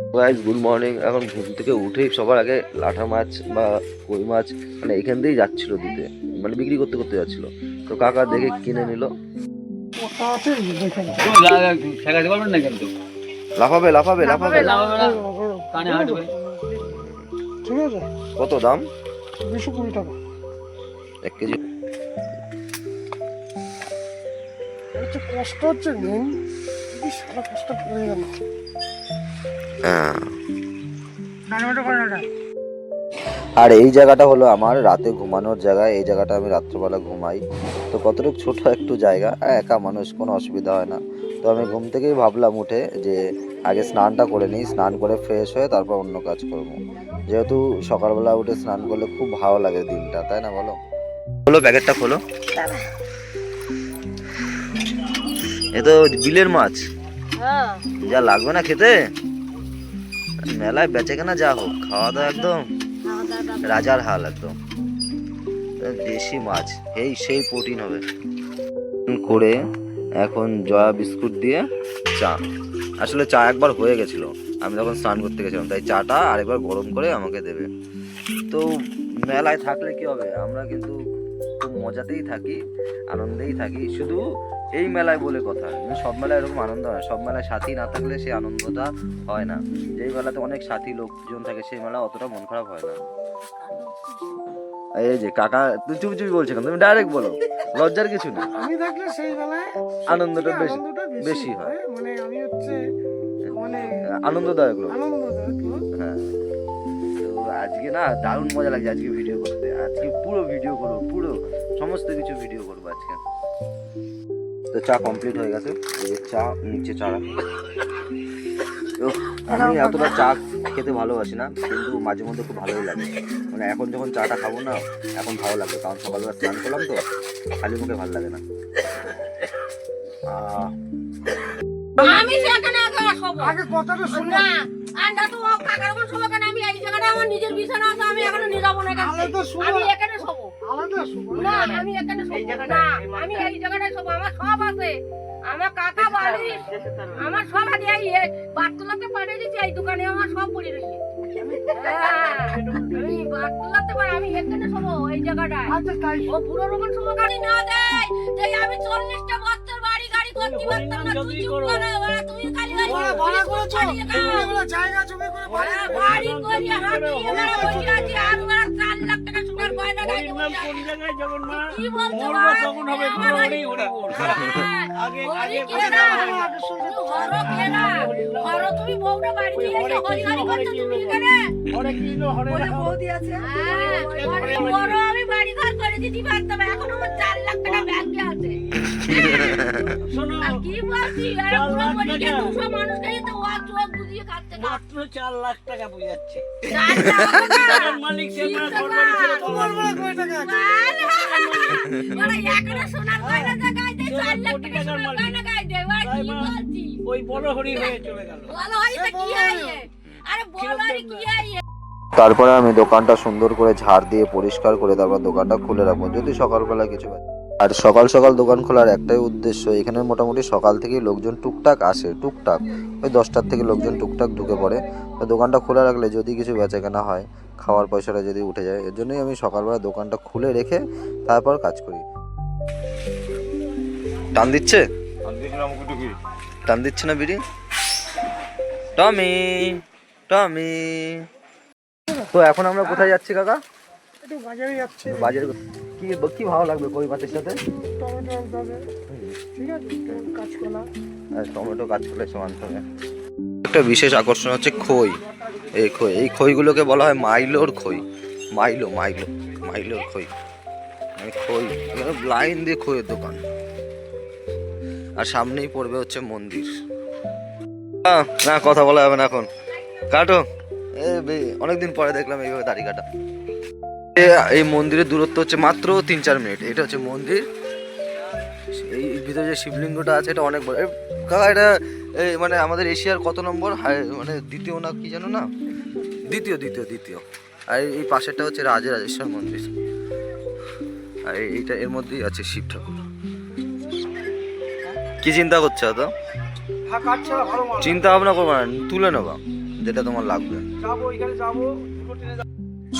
Guys good morning এখন ঘুম থেকে উঠেই সবার আগে লাঠা মাছ বা কই মাছ মানে এখান দিয়েই যাচ্ছিল দিতে। মানে বিক্রি করতে করতে যাচ্ছিল। তো কাকা দেখে কিনে নিল। লাফাবে লাফাবে লাফাবে। কত দাম? দুশো কুড়ি টাকা এক কেজি। কষ্ট হচ্ছে সারা কষ্ট করে গেল। আর এই জায়গাটা হলো আমার রাতে ঘুমানোর জায়গা। এই জায়গাটা আমি রাত্রেবেলা ঘুমাই। তো কতটুকু ছোট একটু জায়গা একা মানুষ কোনো অসুবিধা হয় না। তো আমি ঘুম থেকেই ভাবলাম উঠে যে আগে স্নানটা করে নিই স্নান করে ফ্রেশ হয়ে তারপর অন্য কাজ করব। যেহেতু সকালবেলা উঠে স্নান করলে খুব ভালো লাগে দিনটা তাই না বলো? খোলো প্যাকেটটা খোলো। এ তো বিলের মাছ। যা লাগবে না খেতে? মেলায় বেচে কেনা যা হোক খাওয়া দাওয়া একদম রাজার হাল একদম। দেশি মাছ এই সেই প্রোটিন হবে। করে এখন জয়া বিস্কুট দিয়ে চা। আসলে চা একবার হয়ে গেছিল আমি তখন স্নান করতে গেছিলাম তাই চাটা আরেকবার গরম করে আমাকে দেবে। তো মেলায় থাকলে কি হবে? আমরা কিন্তু মজাতেই থাকি আনন্দেই থাকি। শুধু এই মেলায় বলে কথা সব মেলায় এরকম আনন্দ হয় সব মেলায় সাথী না থাকলে সেই আনন্দটা হয় না। যেই মেলাতে অনেক সাথী লোকজন থাকে সেই মেলা অতটা মন খারাপ হয় না। এই যে কাকা তুই চুপি চুপি বলছে তুমি ডাইরেক্ট বলো। লজ্জার কিছু নেই। আমি থাকলে সেই বেলায় আনন্দটা বেশি বেশি হয়। মানে আমি হচ্ছে মানে আনন্দদায়ক লোক। আনন্দদায়ক হ্যাঁ। তো আজকে না দারুণ মজা লাগছে আজকে ভিডিও করতে। আজকে পুরো ভিডিও করব পুরো সমস্ত কিছু ভিডিও করব আজকে। তো চা কমপ্লিট হয়ে গেছে। এই যে চা নিচে চা। রাখো আমি এতটা চা খেতে ভালোবাসি না কিন্তু মাঝে মধ্যে খুব ভালোই লাগে। মানে এখন যখন চাটা খাব না এখন ভালো লাগবে। কারণ সকালবেলা স্নান করলাম তো খালি মুখে ভালো লাগে না। আমি সেখানে আগে আগে কথাটা শুনে না তো কাকার ওপর শোবো কেন? আমি জায়গাটা আমার নিজের বিছানা আছে আমি এখানে নিয়ে যাব না এখান শোবো। আমি এখানে শোবো না আমি এখানে শোবো না আমি এই জায়গাটায় শোবো আমার সব আছে। আমার কাকা বাড়ি আমার সব আছে। এই বাটতলাতে পাঠিয়ে দিচ্ছি এই দোকানে আমার সব পড়ে রয়েছে। হ্যাঁ, আমি বাটতলাতে পারি আমি এখানে শোবো এই জায়গাটায়। আচ্ছা তাই ও পুরো রকম শুভ। গাড়ি না দেয়। যে আমি চল্লিশটা করতে পারতাম না তুই চুপ করে। ওরা তুমি খালি ওরা ভাড়া করেছ। চালিয়ে জায়গা জমি করে ভাড়া বাড়ি করে হাঁটি এবারে বসে আছি আর ওরা চার লাখ টাকা সোনার গয়না গাড়ি কোন জায়গায় যখন মা? কি বলছো মরবো তখন হবে? আমার ঘোরাঘুরি বাড়ি- আগে আগে কে না? তুমি ঘরো কে না? ঘরো তুমি বউটা বাড়ি দিয়ে এসে হরি হরি করছ তুমি এখানে? হরে কৃষ্ণ হরে রাম। হ্যাঁ, বড় আমি বাড়ি ঘর করে দিতে পারতাম। এখন আমার চার লাখ টাকা ব্যাংকে মাত্র চার লাখ টাকা বুঝাচ্ছে। মালিক? ওই বড় হরি হয়ে চলে গেল হয়? আরে হরি কি হয় তারপরে আমি দোকানটা সুন্দর করে ঝাড় দিয়ে পরিষ্কার করে তারপর দোকানটা খুলে রাখব যদি সকালবেলা কিছু হয়। আর সকাল সকাল দোকান খোলার একটাই উদ্দেশ্য এখানে মোটামুটি সকাল থেকেই লোকজন টুকটাক আসে টুকটাক। ওই দশটার থেকে লোকজন টুকটাক ঢুকে পড়ে। তো দোকানটা খোলা রাখলে যদি কিছু বেচা কেনা হয় খাওয়ার পয়সাটা যদি উঠে যায় এর জন্যই আমি সকালবেলা দোকানটা খুলে রেখে তারপর কাজ করি। টান দিচ্ছে? টান দিচ্ছে না বিড়ি? Tommy Tommy. তো এখন আমরা কোথায় যাচ্ছি কাকা? বাজারে যাচ্ছে। বাজারে কি কি ভালো লাগবে কই সাথে? টমেটো আনতে ঠিক আছে কাঁচকলা আর টমেটো সমান হবে একটা বিশেষ আকর্ষণ হচ্ছে খই। এই খই এই খইগুলোকে বলা হয় মাইলোর খই। মাইলো মাইলো মাইলোর খই। মানে খই লাইন দিয়ে খইয়ের দোকান। আর সামনেই পড়বে হচ্ছে মন্দির। না কথা বলা যাবে না এখন। কাটো। এ অনেকদিন পরে দেখলাম এইভাবে দাড়ি কাটা। এই মন্দিরের দূরত্ব হচ্ছে মাত্র তিন চার মিনিট। এটা হচ্ছে মন্দির। এই ভিতরে যে শিবলিঙ্গটা আছে এটা অনেক বড়। কাকা এটা মানে আমাদের এশিয়ার কত নম্বর? মানে দ্বিতীয় না কি জানো না দ্বিতীয় দ্বিতীয় দ্বিতীয়। আর এই- পাশেরটা হচ্ছে রাজরাজেশ্বর মন্দির। আর এই- এইটা এর মধ্যেই আছে শিব ঠাকুর। কি চিন্তা করছ তো হ্যাঁ চিন্তা ভাবনা করব না তুলে নেবা। যেটা তোমার লাগবে। যাব ট্রেনে যাব।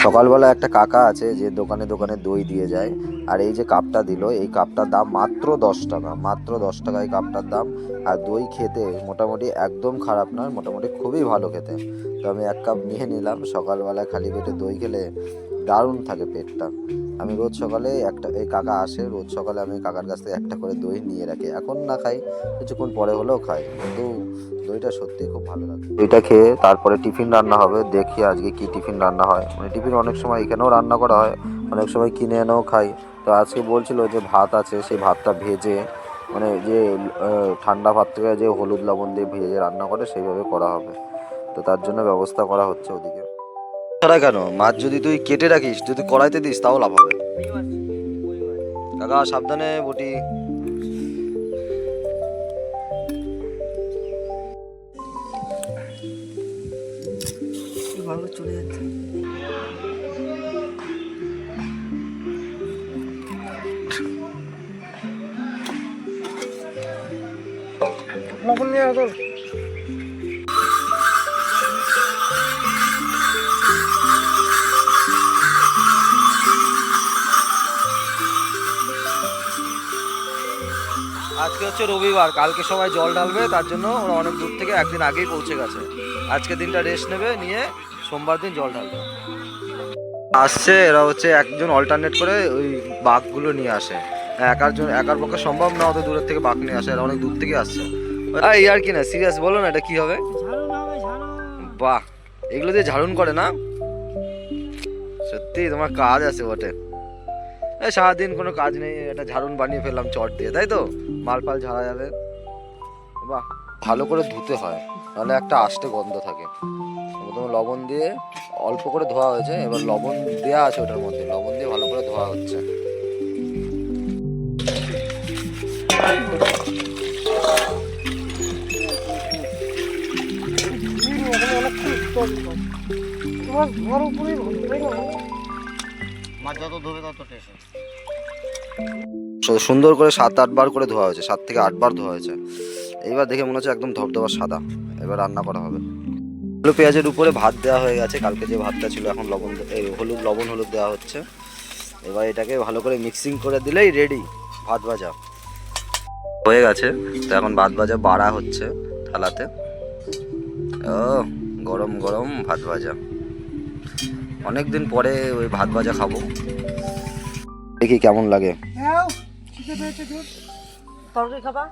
সকালবেলা একটা কাকা আছে যে দোকানে দোকানে দই দিয়ে যায়, আর এই যে কাপটা দিল, এই কাপটার দাম মাত্র দশ টাকা, মাত্র দশ টাকা এই কাপটার দাম। আর দই খেতে মোটামুটি একদম খারাপ নয়, মোটামুটি খুবই ভালো খেতে। তো আমি এক কাপ নিয়ে নিলাম, সকালবেলা খালি পেটে দই খেলে দারুণ থাকে পেটটা। আমি রোজ সকালে একটা, এই কাকা আসে, রোজ সকালে আমি কাকার কাছ থেকে একটা করে দই নিয়ে রাখি। এখন না খাই, কিছুক্ষণ পরে হলেও খাই। কিন্তু দইটা সত্যি খুব ভালো লাগে দইটা খেয়ে তারপরে টিফিন রান্না হবে দেখি আজকে কি টিফিন রান্না হয়। মানে টিফিন অনেক সময় এখানেও রান্না করা হয় অনেক সময় কিনে এনেও খাই। তো আজকে বলছিল যে ভাত আছে সেই ভাতটা ভেজে মানে যে ঠান্ডা ভাত থেকে যে হলুদ লবণ দিয়ে ভেজে রান্না করে সেইভাবে করা হবে। তো তার জন্য ব্যবস্থা করা হচ্ছে ওদিকে। ছাড়া কেন? মাছ যদি তুই কেটে রাখিস যদি কড়াইতে দিস তাও লাভ হবে। কাকা সাবধানে বটি। লবণ নিয়ে আসুন আজকে হচ্ছে রবিবার, কালকে সবাই জল ঢালবে, তার জন্য ওরা অনেক দূর থেকে একদিন আগেই পৌঁছে গেছে। আজকে দিনটা রেস্ট নেবে, নিয়ে সোমবার দিন জল ঢালবে। আসছে, এরা হচ্ছে একজন অল্টারনেট করে ওই বাঘগুলো নিয়ে আসে। একার জন্য একার পক্ষে সম্ভব না, অত দূরের থেকে বাঘ নিয়ে আসে, এরা অনেক দূর থেকে আসছে। এই আর কি না সিরিয়াস বলো না, এটা কি হবে? বাহ, এগুলো দিয়ে ঝাড়ুন করে না? সত্যি, তোমার কাজ আছে বটে। সারাদিন কোনো কাজ নেই এটা ঝাড়ুন বানিয়ে ফেললাম চট দিয়ে, তাই তো? মাল ফাল ঝাড়া যাবে। বাহ, ভালো করে ধুতে হয় নাহলে একটা আষ্টে গন্ধ থাকে। প্রথমে লবণ দিয়ে অল্প করে ধোয়া হয়েছে, এবার লবণ দেওয়া আছে ওটার মধ্যে, লবণ দিয়ে ভালো করে ধোয়া হচ্ছে। সুন্দর করে সাত আটবার করে ধোয়া হয়েছে। সাত থেকে আটবার ধোয়া হয়েছে। এইবার দেখে মনে হচ্ছে একদম ধবধবা সাদা। এবার রান্না করা হবে। আলু পেঁয়াজের উপরে ভাত দেওয়া হয়ে গেছে। কালকে যে ভাতটা ছিল, এখন লবণ হলুদ লবণ হলুদ দেওয়া হচ্ছে। এবার এটাকে ভালো করে মিক্সিং করে দিলেই রেডি ভাত ভাজা। হয়ে গেছে। তো এখন ভাত ভাজা বাড়া হচ্ছে থালাতে। ও গরম গরম ভাত ভাজা। অনেক দিন পরে ওই ভাত ভাজা খাব। দেখি কেমন লাগে। তরকারি খাবা?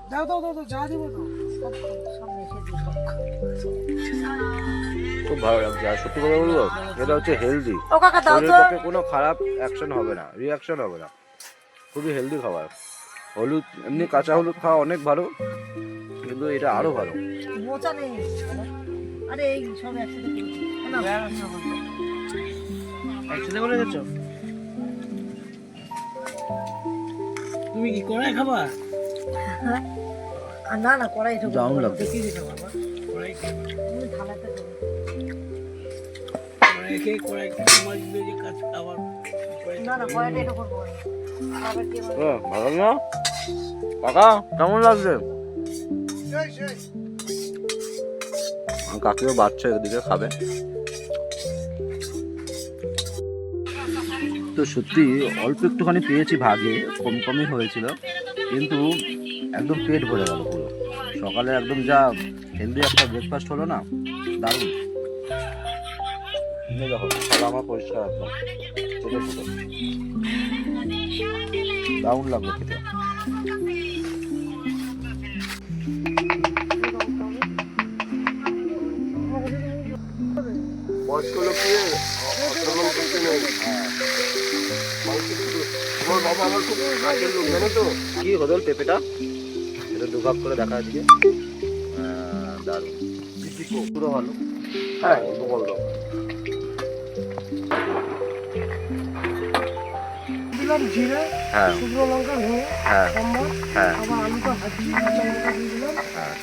ভালো লাগছে। আর সত্যি কথা বলব এটা হচ্ছে হেলদি ও কাকা দাও শরীরের তো। পক্ষে কোনো খারাপ অ্যাকশন হবে না রিয়াকশন হবে না। খুবই হেলদি খাবার। হলুদ এমনি কাঁচা হলুদ খাওয়া অনেক ভালো কিন্তু এটা আরও ভালো। মোচা নেই। আরে এই সব একসাথে একসাথে করে গেছো তুমি কি কড়াই খাবা? না না কড়াই ঢোকো দারুণ লাগছে। কি দিতে বাবা কড়াই তুমি থালাতে কড়াই খেয়ে কড়াই মাছ দিয়ে কাজ আবার না না কড়াইটা এটা করব ভালো না? কাকা কেমন লাগছে? সেই সেই। কাকিও বাচ্চা এদিকে খাবে। তো সত্যি, অল্প একটুখানি পেয়েছি ভাগে, কম কমই হয়েছিল, কিন্তু একদম পেট ভরে গেল পুরো। সকালে একদম যা হেলদি একটা ব্রেকফাস্ট হলো না, দারুণ। দেখো আমার পরিষ্কার দারুণ লাগল খেতে। করতে নেই তোমার বাবা আমার খুব কাজের লোক জানো তো? কি হদল পেঁপেটা এটা? দু ভাগ করে দেখা আজকে দারুণ। পুরো ভালো। হ্যাঁ। বল দাও। দিলাম জিরে হ্যাঁ। শুকনো লঙ্কা ধুয়ে হ্যাঁ। হ্যাঁ। আবার আলুটা ভাজি কাঁচা লঙ্কা দিয়ে দিলাম। হ্যাঁ।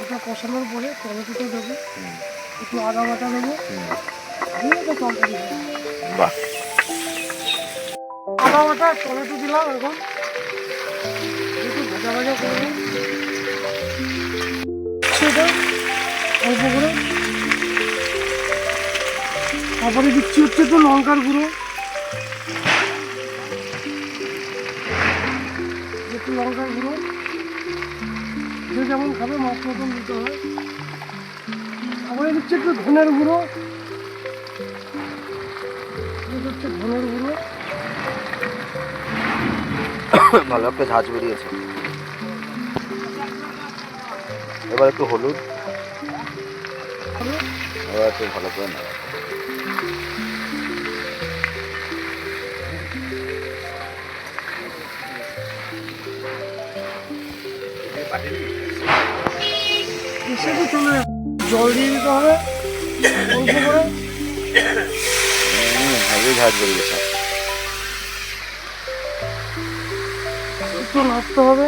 ওটা কষানোর পরে টমেটোটা দেবো। একটু আদা বাটা দেবো। বাহ। আদা বাটা টমেটো দিলাম এখন। একটু ভাজা ভাজা সেটা অল্প করে। তারপরে দিচ্ছি হচ্ছে তো লঙ্কার গুঁড়ো। একটু লঙ্কার গুঁড়ো। যে যেমন খাবে মাছ মতন দিতে হয়। তারপরে দিচ্ছি একটু ধনের গুঁড়ো। হচ্ছে ধনের গুঁড়ো। ভালো একটা ঝাঁজ বেরিয়েছে। এবার একটু হলুদ। এবার একটু ভালো করে নেওয়া। জল দিয়ে দিতে হবে। অল্প করে। একটু নাড়তে হবে।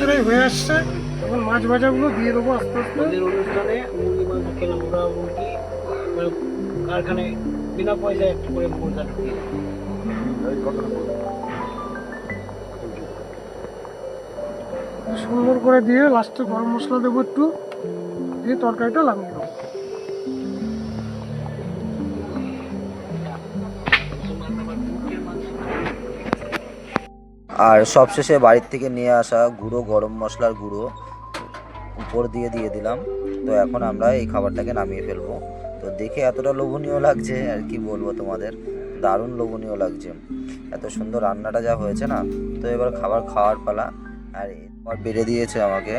প্রায় হয়ে আসছে এখন মাছ ভাজাগুলো দিয়ে দেবো আস্তে আস্তে। অনুষ্ঠানে মুরগি মাংস খেলাম ওরা মুরগি মানে কারখানায় বিনা পয়সায় একটু করে মুরগা ঢুকিয়ে দেয়। সুন্দর করে দিয়ে লাস্টে গরম মশলা দেবো একটু দিয়ে তরকারিটা লাগিয়ে দেবো। আর সবশেষে বাড়ির থেকে নিয়ে আসা গুঁড়ো গরম মশলার গুঁড়ো উপর দিয়ে দিয়ে দিলাম। তো এখন আমরা এই খাবারটাকে নামিয়ে ফেলব। তো দেখে এতটা লোভনীয় লাগছে, আর কি বলব তোমাদের? দারুণ লোভনীয় লাগছে। এত সুন্দর রান্নাটা যা হয়েছে না? তো এবার খাবার খাওয়ার পালা, আর এরপর বেড়ে দিয়েছে আমাকে।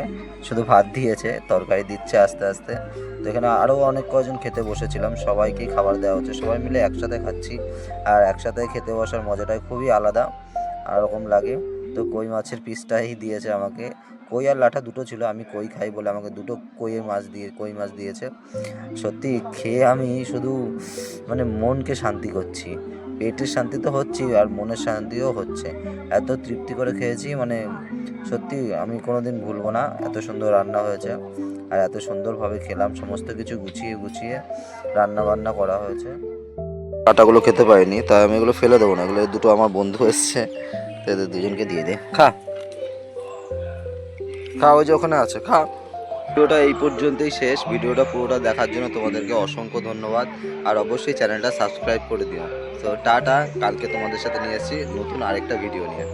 শুধু ভাত দিয়েছে, তরকারি দিচ্ছে আস্তে আস্তে। তো এখানে আরও অনেক কজন খেতে বসেছিলাম, সবাইকেই খাবার দেওয়া হচ্ছে। সবাই মিলে একসাথে খাচ্ছি, আর একসাথে খেতে বসার মজাটাই খুবই আলাদা আরকম লাগে। তো কই মাছের পিসটাই দিয়েছে আমাকে। কই আর লাঠা দুটো ছিল, আমি কই খাই বলে আমাকে দুটো কইয়ের মাছ দিয়ে, কই মাছ দিয়েছে। সত্যি খেয়ে আমি শুধু মানে মনকে শান্তি করছি। পেটের শান্তি তো হচ্ছি আর মনের শান্তিও হচ্ছে। এত তৃপ্তি করে খেয়েছি মানে সত্যি আমি কোনোদিন ভুলবো না। এত সুন্দর রান্না হয়েছে আর এত সুন্দরভাবে খেলাম, সমস্ত কিছু গুছিয়ে গুছিয়ে রান্না বান্না করা হয়েছে। আটাগুলো খেতে পারিনি, তাই আমি এগুলো ফেলে দেবো না। এগুলো দুটো আমার বন্ধু এসছে। তো এদের দুজনকে দিয়ে দে। খা। খা ওই যে ওখানে আছে খা। ভিডিওটা এই পর্যন্তই শেষ। ভিডিওটা পুরোটা দেখার জন্য তোমাদেরকে অসংখ্য ধন্যবাদ। আর অবশ্যই চ্যানেলটা সাবস্ক্রাইব করে দিও। তো টাটা কালকে তোমাদের সাথে নিয়ে আসছি নতুন আরেকটা ভিডিও নিয়ে।